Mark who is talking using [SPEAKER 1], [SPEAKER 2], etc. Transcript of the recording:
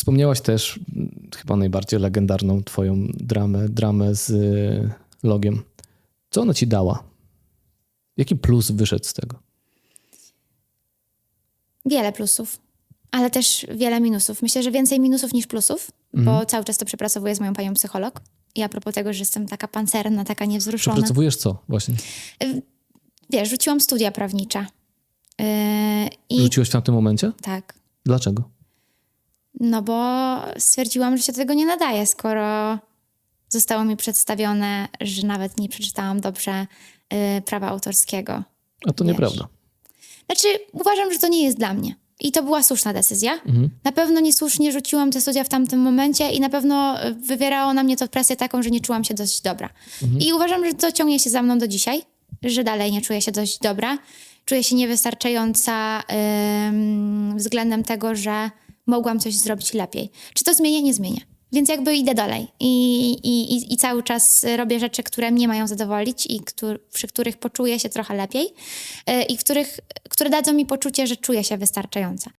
[SPEAKER 1] Wspomniałaś też chyba najbardziej legendarną twoją dramę, dramę z y, logiem. Co ona ci dała? Jaki plus wyszedł z tego?
[SPEAKER 2] Wiele plusów, ale też wiele minusów. Myślę, że więcej minusów niż plusów, bo cały czas to przepracowuję z moją panią psycholog. I a propos tego, że jestem taka pancerna, taka niewzruszona.
[SPEAKER 1] Przepracowujesz co właśnie?
[SPEAKER 2] Wiesz, rzuciłam studia prawnicze. Yy, I
[SPEAKER 1] Rzuciłeś w tamtym momencie?
[SPEAKER 2] tak.
[SPEAKER 1] Dlaczego?
[SPEAKER 2] No bo stwierdziłam, że się do tego nie nadaje, skoro zostało mi przedstawione, że nawet nie przeczytałam dobrze yy, prawa autorskiego.
[SPEAKER 1] A to
[SPEAKER 2] Wiesz.
[SPEAKER 1] nieprawda.
[SPEAKER 2] Znaczy, uważam, że to nie jest dla mnie. I to była słuszna decyzja.
[SPEAKER 1] Mhm.
[SPEAKER 2] Na pewno niesłusznie rzuciłam te studia w tamtym momencie i na pewno y, wywierało na mnie to presję taką, że nie czułam się dość dobra. I uważam, że to ciągnie się za mną do dzisiaj, że dalej nie czuję się dość dobra. Czuję się niewystarczająca ym, względem tego, że mogłam coś zrobić lepiej. Czy to zmienię? Nie zmienię. Więc jakby idę dalej i, i, i, cały czas robię rzeczy, które mnie mają zadowolić i przy których poczuję się trochę lepiej y, i których, które dadzą mi poczucie, że czuję się wystarczająca.